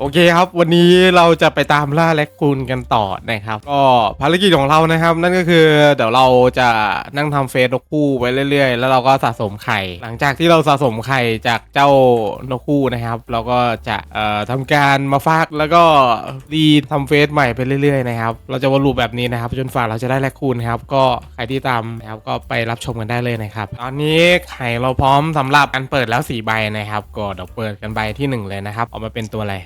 โอเคครับ วันนี้เราจะไปตามล่าแลคคูนกันต่อนะครับ ก็ภารกิจของเรานะครับ นั่นก็คือเดี๋ยวเราจะนั่งทำเฟซนกคู่ไปเรื่อยๆ แล้วเราก็สะสมไข่ หลังจากที่เราสะสมไข่จากเจ้านกคู่นะครับ เราก็จะเอ่อทำการมาฟากแล้วก็รีทำเฟซใหม่ไปเรื่อยๆนะครับเราจะวนลูปแบบนี้นะครับจนฝ่าเราจะได้แลคคูนครับก็ใครที่ตามนะครับก็ไปรับชมกันได้เลยนะครับตอนนี้ไข่เราพร้อมสำหรับการเปิดแล้ว4ใบนะครับก็เดี๋ยวเปิดกันใบที่หนึ่งเลยนะครับออกมาเป็นตัวอะไร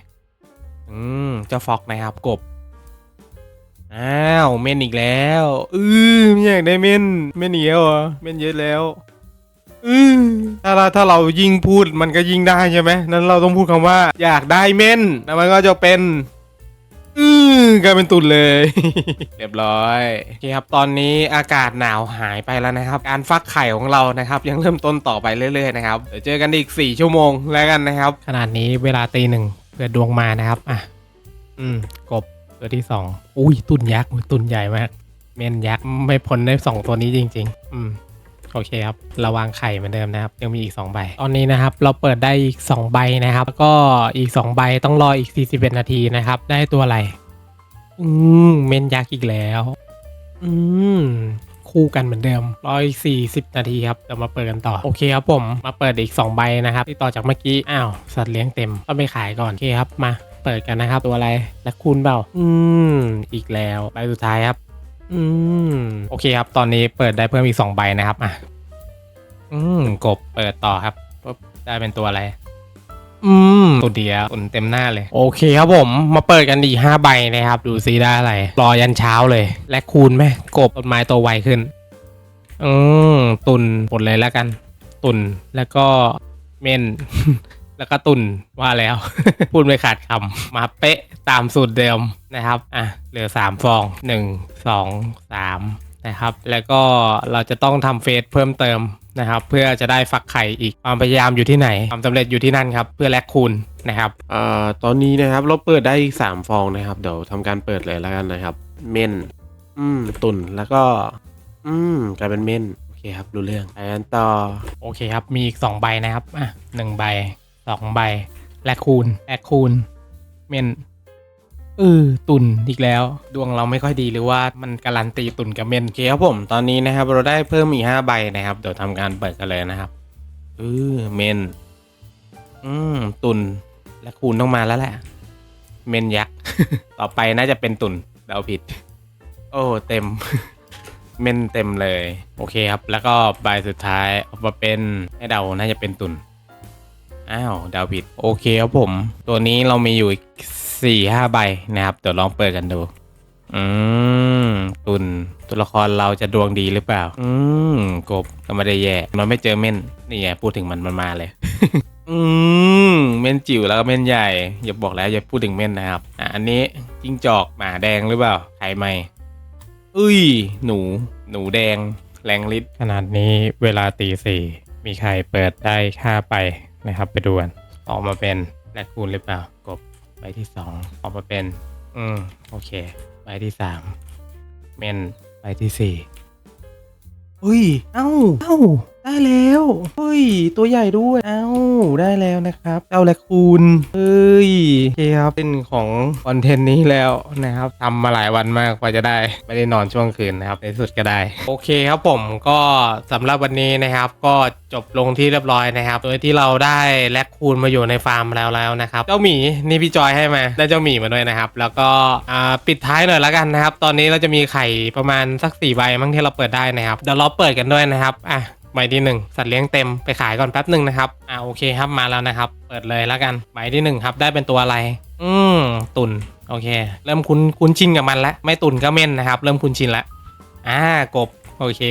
อืมเจ้าฟอกนะครับกบ อ้าว เม่นอีกแล้ว อือไม่อยากได้เม่นเม่นอีกแล้วเหรอเม่นเยอะแล้วอือถ้าเราถ้าเรายิ่งพูดมันก็ยิ่งได้ใช่ไหมนั้นเราต้องพูดคำว่า อยากได้เม่นแล้วมันก็จะเป็นอือกลายเป็นตุ่นเลย เรียบร้อยโอเคครับตอนนี้อากาศหนาวหายไปแล้วนะครับ การฟักไข่ของเรานะครับ ยังเริ่มต้นต่อไปเรื่อยๆนะครับเดี๋ยวเจอกันอีก 4 ชั่วโมงแล้วกันนะครับ ขนาดนี้เวลาตีหนึ่ง เพื่อดวงมานะครับ อะ อืม กบตัวที่สอง อุ้ย ตุ่นยักษ์ตุ่นใหญ่มาก เมนยักษ์ไม่พ้นได้สองตัวนี้จริง ๆ อืม โอเคครับ ระวางไข่เหมือนเดิมนะครับ ยังมีอีก 2 ใบ ตอนนี้นะครับ เราเปิดได้อีก 2 ใบนะครับ แล้วก็อีก 2 ใบต้องรออีก 41 นาทีนะครับ ได้ตัวอะไร อืม เมนยักษ์อีกแล้ว อืม คู่กันเหมือนเดิมร้อยสี่สิบนาทีครับเดี๋ยวมาเปิดกันต่อ โอเคครับผม มาเปิดอีก 2 ใบนะครับ ที่ต่อจากเมื่อกี้ อ้าว สัตว์เลี้ยงเต็มต้องไปขายก่อน โอเคครับ มาเปิดกันนะครับ ตัวอะไร และคูณเปล่า อืม อีกแล้ว ใบสุดท้ายครับ อืม โอเคครับ ตอนนี้เปิดได้เพิ่มอีก 2 ใบนะครับ อะ อืม กบ เปิดต่อครับปุ๊บได้เป็นตัวอะไร อืมตัวเดียวตุนเต็มหน้าเลย โอเคครับผม มาเปิดกันอีกห้าใบนะครับ ดูซิได้อะไร รอยันเช้าเลย และคูณไหมกบต้นไม้ตัวไวขึ้น อืมตุนหมดเลยแล้วกัน ตุนแล้วก็เม่นแล้วก็ตุนว่าแล้ว พูดไม่ขาดคำมาเป๊ะตามสูตรเดิมนะครับ อะ เหลือสามฟองหนึ่งสองสาม นะครับ แล้วก็เราจะต้องทำเฟสเพิ่มเติมนะครับ เพื่อจะได้ฟักไข่อีกความพยายามอยู่ที่ไหน ความสำเร็จอยู่ที่นั่นครับ เพื่อแลกคูณนะครับเอ่อตอนนี้นะครับเราเปิดได้อีกสามฟองนะครับ เดี๋ยวทำการเปิดเลยแล้วกันนะครับ เม่นอืมตุนแล้วก็ อืมกลายเป็นเม่นโอเคครับรู้เรื่องไปกันต่อโอเคครับ มีอีกสองใบนะครับ อะหนึ่งใบสองใบแลกคูณแลกคูณ เม่น เออตุนอีกแล้ว ดวงเราไม่ค่อยดีหรือว่ามันการันตีตุนกับเมนโอเคครับผมตอนนี้นะครับ เราได้เพิ่มอีกห้าใบนะครับ เดี๋ยวทำการเปิดกันเลยนะครับเออเมน อืมตุนและคูณต้องมาแล้วแหละ เมนยักษ์ ต่อไปน่าจะเป็นตุนเดาผิด โอ้เต็ม เมนเต็มเลย โอเคครับ แล้วก็ใบสุดท้ายออกมาเป็นให้เดาน่าจะเป็นตุนอ้าวเดาผิด โอเคครับผม ตัวนี้เรามีอยู่อีก สี่ห้าใบนะครับ เดี๋ยวลองเปิดกันดู อืม ตุนตัวละครเราจะดวงดีหรือเปล่า อืม กบก็ไม่ได้แย่ มันไม่เจอเม่น นี่ไงพูดถึงมันมันมาเลย อืม เม่นจิ๋วแล้วก็เม่นใหญ่ อย่าบอกแล้วอย่าพูดถึงเม่นนะครับ อะอันนี้จิ้งจอกหมาแดงหรือเปล่าไข่ไหมอุ้ย หนู หนูแดง แรงฤทธิ์ขนาดนี้เวลาตีสี่มีใครเปิดได้ค่าไปนะครับ ไปดูกันออกมาเป็นแลกคูณหรือเปล่ากบ ใบที่สองออกมาเป็น อืม โอเค ใบที่สามเมนใบที่สี่อุ้ย เอ้า เอ้า ได้แล้วเฮ้ย ตัวใหญ่ด้วย เอ้า ได้แล้วนะครับเจ้าแลคคูนเฮ้ยโอเคครับเป็นของคอนเทนต์นี้แล้วนะครับทำมาหลายวันมากกว่าจะได้ ไม่ได้นอนช่วงคืนนะครับ ในสุดก็ได้ โอเคครับผมก็สำหรับวันนี้นะครับ ก็จบลงที่เรียบร้อยนะครับ โดยที่เราได้แลคคูนมาอยู่ในฟาร์มแล้วแล้วนะครับ เจ้าหมีนี่พี่จอยให้มาได้เจ้าหมีมาด้วยนะครับ แล้วก็ปิดท้ายหน่อยแล้วกันนะครับ ตอนนี้เราจะมีไข่ประมาณสักสี่ใบมั้งที่เราเปิดได้นะครับเดี๋ยวเราเปิดกันด้วยนะครับอะ ใบที่หนึ่งสัตว์เลี้ยงเต็มไปขายก่อนแป๊บหนึ่งนะครับอ่าโอเคครับมาแล้วนะครับ เปิดเลยแล้วกันใบที่หนึ่งครับได้เป็นตัวอะไร อืมตุนโอเค เริ่มคุ้นคุ้นชินกับมันแล้วไม่ตุนก็เม่นนะครับ เริ่มคุ้นชินแล้วอ่ากบโอเค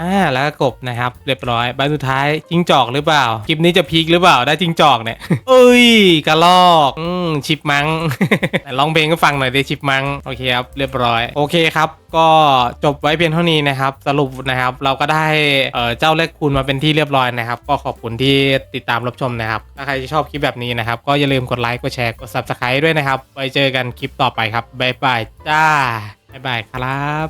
อ่าแล้วก็กบนะครับ เรียบร้อยใบสุดท้ายจิงจอกหรือเปล่าคลิปนี้จะพีคหรือเปล่าได้จิงจอกเนี่ยเอ้ยกระลอกอืมชิปมังแต่ร้องเพลงก็ฟังหน่อยดิชิปมังโอเคครับเรียบร้อยโอเคครับก็จบไว้เพียงเท่านี้นะครับ สรุปนะครับ เราก็ได้เจ้าเลขคูณมาเป็นที่เรียบร้อยนะครับ ก็ขอบคุณที่ติดตามรับชมนะครับ ถ้าใครชอบคลิปแบบนี้นะครับ ก็อย่าลืมกดไลค์กดแชร์กด subscribe ด้วยนะครับ ไว้เจอกันคลิปต่อไปครับบ๊ายบายจ้าบ๊ายบายครับ